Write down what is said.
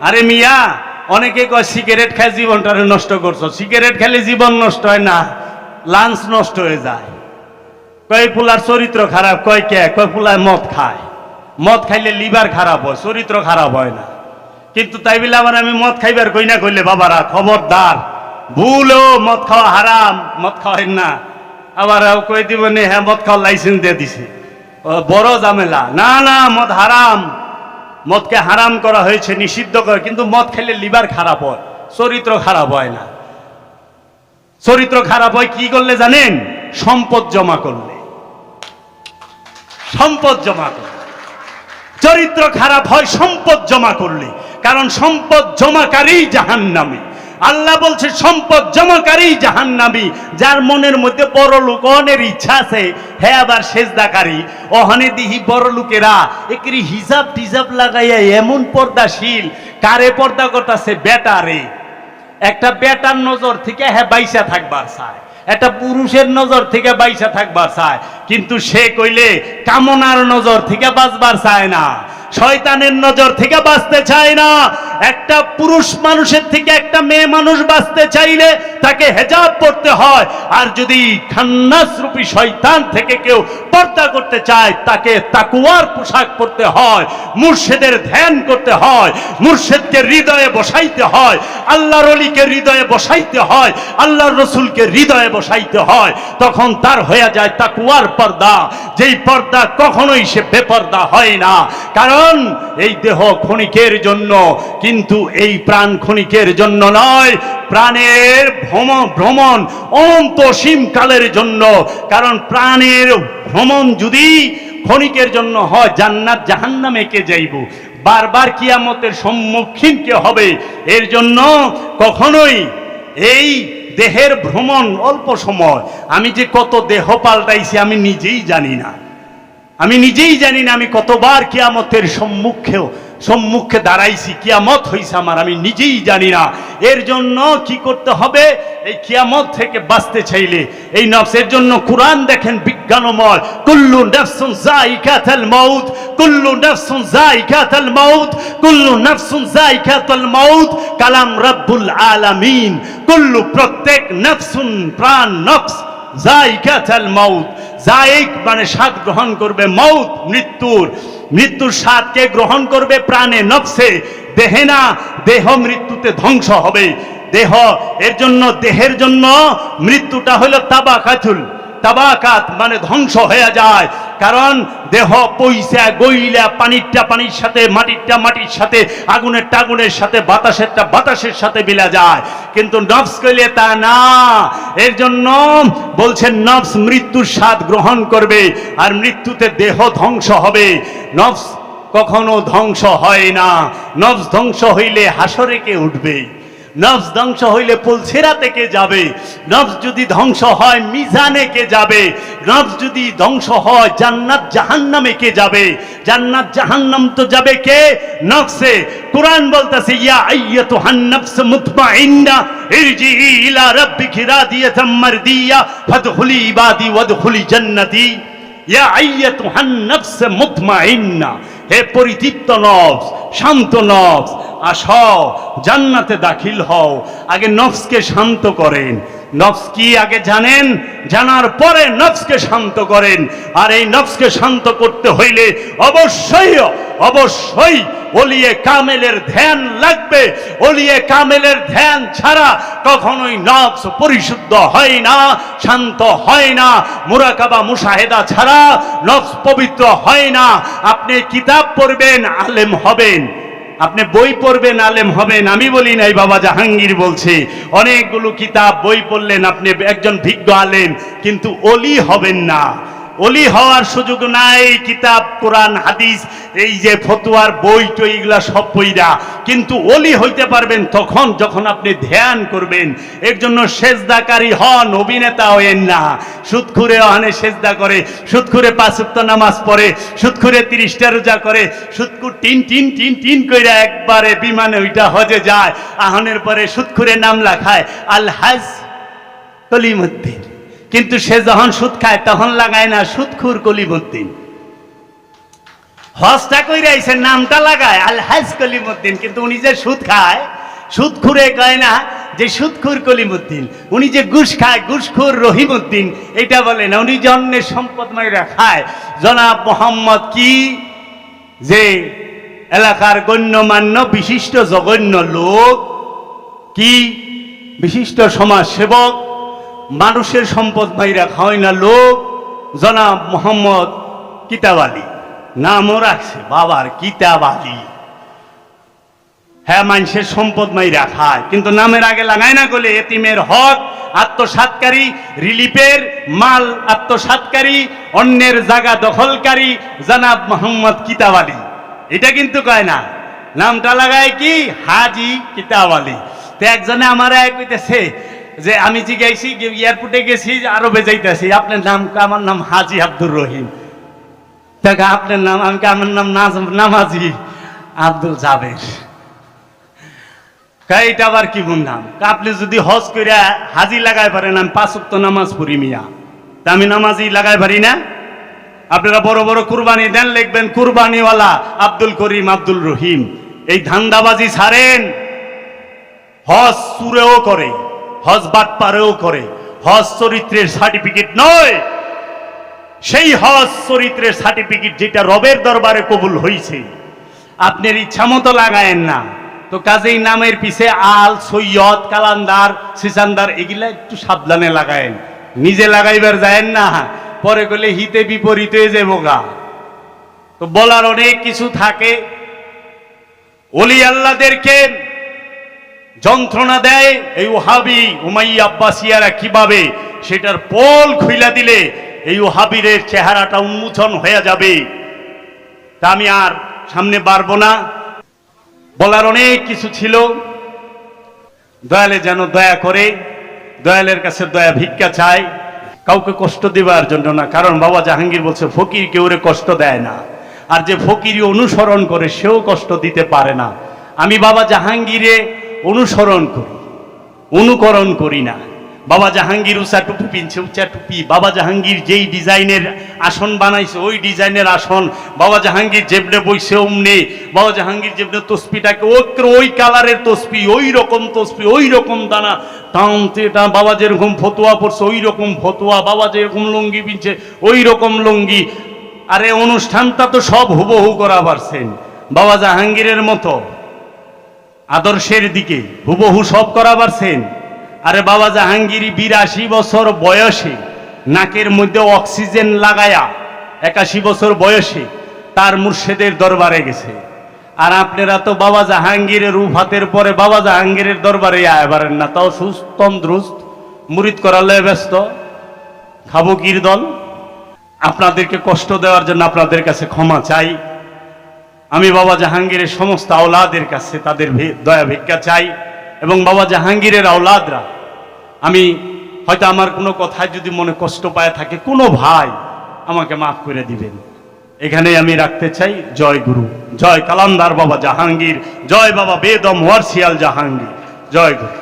আরে মিয়া অনেকে কয় সিগারেট খায় জীবনটারে নষ্ট করছ। সিগারেট খেলে জীবন নষ্ট হয় না লাঞ্চ নষ্ট হয়ে যায়। কয় পুলার চরিত্র খারাপ, কয় কে? কয় পুলায় মদ খায়। মদ খাইলে লিভার খারাপ হয়, চরিত্র খারাপ হয় না। কিন্তু তাই বলে আবার আমি মদ খাইবার কই না কইলে, বাবারা, খবরদার। ভুলও মদ খাওয়া হারাম, মদ খাওয়াই না। আবার কই দিব নে হ্যাঁ মদ খাওয়ার লাইসেন্স দিয়ে দিছে। বড় ঝামেলা। না না, মদ হারাম। মদকে হারাম করা হয়েছে, নিষিদ্ধ করে কিন্তু মদ খেলে লিভার খারাপ হয়, চরিত্র খারাপ হয় না। চরিত্র খারাপ হয় কি করলে জানেন? সম্পদ জমা করলে। সম্পদ জমা করলে। চরিত্র খারাপ হয়, সম্পদ জমা করলে। কারণ সম্পদ জমাকারী জাহান্নামী। আল্লাহ বলছে, সম্পদ জমাকারী জাহান্নামী, যার মনের মধ্যে বড় লোক অনের ইচ্ছা আছে হ্যাঁ আবার সেজদাকারী, অহনে দিহি বড় লোকেরা, একরি হিজাব টিজাব লাগাইয়া এমন পর্দাশীল, কারে পর্দা করতেছে বেটারে একটা বেটার নজর থেকে হ্যাঁ বাইসা থাকবার চায়, একটা পুরুষের নজর থেকে বাইসা থাকবার চায়, কিন্তু সে কইলে কামনার নজর থেকে বাঁচবার চায় না, শয়তানের নজর থেকে বাঁচতে চায় না একটা পুরুষ মানুষের থেকে একটা মেয়ে মানুষ বাঁচতে চাইলে তাকে হেজাব পড়তে হয়। আর যদি খান্নাস রূপী শয়তান থেকে কেউ পর্দা করতে চায়, তাকে তাকুয়ার পোশাক পরতে হয়, মুর্শেদের ধ্যান করতে হয়, মুর্শেদকে হৃদয়ে বসাইতে হয়, আল্লাহর অলিকে হৃদয়ে বসাইতে হয়, আল্লাহর রসুলকে হৃদয়ে বসাইতে হয়, তখন তার হয়ে যায় তাকুয়ার পর্দা। যেই পর্দা কখনোই সে বেপর্দা হয় না। কারণ এই দেহ ক্ষণিকের জন্য কিন্তু এই প্রাণ ক্ষণিকের জন্য নয়, প্রাণের ভ্রমণ ভ্রমণ অনন্ত অসীম কালের জন্য। কারণ প্রাণের ভ্রমণ যদি ক্ষণিকের জন্য হয়, জান্নাত জাহান্নামে কে যাইব? বারবার কিয়ামতের সম্মুখীন কে হবে? এর জন্য কখনোই এই দেহের ভ্রমণ অল্প সময়। আমি যে কত দেহ পাল্টাইছি, আমি নিজেই জানি না। আমি নিজেই জানি না আমি কতবার কিয়ামতের সম্মুখেও সম্মুখে দাঁড়াইছি, কিয়ামত হইছে আমার, আমি নিজেই জানি না। এর জন্য কি করতে হবে? এই কিয়ামত থেকে বাঁচতে চাইলে এই নফসের জন্য কোরআন দেখেন বিজ্ঞানময়। কুল্লু নাফসুন যায়িকাতুল মাউত, কুল্লু নাফসুন যায়িকাতুল মাউত, কুল্লু নাফসুন যায়িকাতুল মাউত, কালাম রাব্বুল আলামিন। কুল্লু প্রত্যেক নাফসুন, প্রাণ নফস জাইকাতাল মাউত। জাইক মানে স্বাদ গ্রহণ করবে, মৌত, মৃত্যুর। মৃত্যুর স্বাদকে গ্রহণ করবে? প্রাণে, নফসে। দেহে না, দেহ মৃত্যুতে ধ্বংস হবে। দেহ, এর জন্য, দেহের জন্য মৃত্যুটা হলো তাবাকাতুল। তাবাকাত মানে ধ্বংস হয়ে যায়। কারণ দেহ পয়সা গইলা, পানিরটা পানির সাথে, মাটিরটা মাটির সাথে, আগুনের টাগুনের সাথে, বাতাসেরটা বাতাসের সাথে মিলা যায়। কিন্তু নফস কইলে তা না। এর জন্য বলছেন, নফস মৃত্যুর স্বাদ গ্রহণ করবে আর মৃত্যুতে দেহ ধ্বংস হবে। নফস কখনো ধ্বংস হয় না। নফস ধ্বংস হইলে হাসরে কে উঠবে নফস ধ্বংস হইলে পুলসেরাতে কে যাবে? নফস যদি ধ্বংস হয়, মিজানে কে যাবে? নফস যদি ধ্বংস হয়, জান্নাত জাহান্নামে কে যাবে? জান্নাত জাহান্নাম তো যাবে কে? নফসে। কোরআন বলতেছে, ইয়া আইয়াতু হান্নাফস মুতমাইন্না ইরজি ইলা রাব্বিকি রাদিয়াতাম মারদিয়া ফাদখুলি ইবাদি ওয়াদখুলি জান্নাতি। ইয়া আইয়াতু হান্নাফস মুতমাইন্না। হে পরিতৃপ্ত নফস, শান্ত নফস আসো জান্নাতে দাখিল হও। আগে নফসকে শান্ত করেন। নফস কি আগে জানেন? জানার পরে নফসকে শান্ত করেন। আর এই নফসকে শান্ত করতে হইলে অবশ্যই অবশ্যই ওলিয়ে কামেলের ধ্যান লাগবে। ওলিয়ে কামেলের ধ্যান ছাড়া কখনোই নফস পরিশুদ্ধ হয় না, শান্ত হয় না। মুরাকাবা মুশাহেদা ছাড়া নফস পবিত্র হয় না। আপনি কিতাব পড়বেন, আলেম হবেন। আপনি বই পড়বেন, আলেম হবেন। আমি বলি নাই, বাবা জাহাঙ্গীর বলছে, অনেকগুলো কিতাব বই পড়লেন আপনি একজন ভিজ্ঞ আলেম, কিন্তু অলি হবেন না। অলি হওয়ার সুযোগ নাই, কিতাব, কোরআন, হাদিস, এই যে ফতুয়ার বই টই এগুলা সব বইরা কিন্তু অলি হইতে পারবেন তখন যখন আপনি ধ্যান করবেন। এর জন্য সেজদাকারী হন, অভিনেতা হয়েন না। সুৎখুরে অহানে সেজদা করে, সুৎখুরে পাঁচুক্ত নামাজ পড়ে, সুৎখুরে তিরিশটা রোজা করে সুদকুর টিন টিন টিন টিন কইরা একবারে বিমানে ওইটা হজে যায়। আহনের পরে সুৎখুরে নাম লেখায় আল হাজ কলিমুদ্দিন। কিন্তু সে যখন সুদ খায়, তখন লাগায় না সুদখুর কলিমুদ্দিন। হজটা কইরা আইছে, নামটা লাগায়, আল হাজ কলিমুদ্দিন। কিন্তু উনি যে সুদ খায়, সুদ খুরে কয় না, যে সুদখুর কলিমুদ্দিন। উনি যে ঘুষ খায় ঘুষখুর রহিমউদ্দিন এটা বলে না। উনি যে অন্যের সম্পদ মাইরা খায়। জনাব মোহাম্মদ কি? যে এলাকার গণ্যমান্য, বিশিষ্ট, জঘন্য লোক। কি? বিশিষ্ট সমাজ সেবক মানুষের সম্পদ মাইরা খাওয়াই না লোক, জনাব মোহাম্মদ কিতাব আলী। নামও রাখছে বাবার কিতাব আলী। হ্যাঁ মানুষের সম্পদ মাইরা খায়, কিন্তু নামের আগে লাগায় না গলে এতিমের হক, আত্মসাতকারী, রিলিফের মাল, আত্মসাতকারী, অন্যের জায়গা দখলকারী, জানাব মোহাম্মদ কিতাব আলী। এটা কিন্তু কয় না, নামটা লাগায় কি? হাজি কিতাব আলী। তো একজনে আমার এক কইতেছে যে আমি জিজ্ঞাসি এয়ারপোর্টে গেছি আরবে যাইতেছি আপনার নাম, আমার নাম হাজি আব্দুর রহিম। দেখ, আপনার নাম, আমি আমার নাম নামাজি? আব্দুল জাবের। এটা আবার কি নাম? আপনি যদি হজ কইরা হাজি লাগাই পারেন, আমি পাঁচ ওয়াক্ত নামাজ পড়ি মিয়া। তা আমি নামাজি লাগাই পারি না? আপনারা বড় বড় কুরবানি দেন, লিখবেন, কুরবানিওয়ালা আব্দুল করিম আব্দুল রহিম। এই ধান্দাবাজি ছাড়েন, হজ সুরেও করে। হজ বাটপারেও করে। হজ চরিত্রের সার্টিফিকেট নয়। সেই হজ চরিত্রের সার্টিফিকেট যেটা রবের দরবারে কবুল হইছে, আপনার ইচ্ছা মতো লাগায়েন না। তো কাজেই নামের পিছে আল, সৈয়দ, কালান্দার, সিসান্দার, এগুলা একটু সাবধানে লাগায়েন। নিজে লাগাইবার যায়েন না। পরে গেলে হিতে বিপরীত হয়ে যাব গা। তো বলার অনেক কিছু থাকে। অলি আল্লাদেরকে যন্ত্রণা দেয় এই ওহাবি উমাই আব্বাসিয়ারা কীভাবে সেটার পোল খুইলা দিলে এই ওহাবিরের চেহারাটা উন্মোচন হয়ে যাবে? তা আমি আর সামনে পারব না। বলার অনেক কিছু ছিল। দয়ালে যেন দয়া করে, দয়ালের কাছে দয়া ভিক্ষা চাই। কাউকে কষ্ট দেওয়ার জন্য না, কারণ বাবা জাহাঙ্গীর বলছে, ফকির কেউরে কষ্ট দেয় না। আর যে ফকিরি অনুসরণ করে, সেও কষ্ট দিতে পারে না। আমি বাবা জাহাঙ্গীরে অনুসরণ করি, অনুকরণ করি না। বাবা জাহাঙ্গীর উঁচা টুপি পিনছে উঁচা টুপি। বাবা জাহাঙ্গীর যেই ডিজাইনের আসন বানাইছে, ওই ডিজাইনের আসন বাবা জাহাঙ্গীর যেমনে বইছে, অমনে। বাবা জাহাঙ্গীর যেমনে তসপিটাকে ওক্র ওই কালারের তসপি, ওই রকম তসপি, ওই রকম দানা। টানতে টা বাবা যেরকম ফতুয়া পড়ছে, ওই রকম ফতুয়া। বাবা যেরকম লুঙ্গি পিনছে, ওই রকম লুঙ্গি। আরে অনুষ্ঠানটা তো সব হুবহু করা পারছেন। বাবা জাহাঙ্গীরের মতো। আদর্শের দিকে হুবহু সব করা পারছেন আরে বাবা জাহাঙ্গীরি বিরাশি বছর বয়সে নাকের মধ্যে অক্সিজেন লাগায়া একাশি বছর বয়সে তার মুর্শেদের দরবারে গেছে। আর আপনারা তো বাবা জাহাঙ্গীরের রূপ হাতের পরে বাবা জাহাঙ্গীরের দরবারে আয় পারেন না, তাও সুস্থ, তন্দ্রুস্ত, মুরিদ করালে ব্যস্ত। খাব দল? আপনাদেরকে কষ্ট দেওয়ার জন্য আপনাদের কাছে ক্ষমা চাই। আমি বাবা জাহাঙ্গীরের সমস্ত আওলাদের কাছে তাদের দয়া ভিক্ষা চাই এবং বাবা জাহাঙ্গীরের আওলাদরা, আমি হয়তো আমার কোনো কথায় যদি মনে কষ্ট পায় থাকে, কোনো ভাই আমাকে মাফ করে দিবেন। এখানে আমি রাখতে চাই, জয় গুরু, জয় কালান্দার বাবা জাহাঙ্গীর, জয় বাবা বেদম ওয়ারসিয়াল জাহাঙ্গীর, জয় গুরু।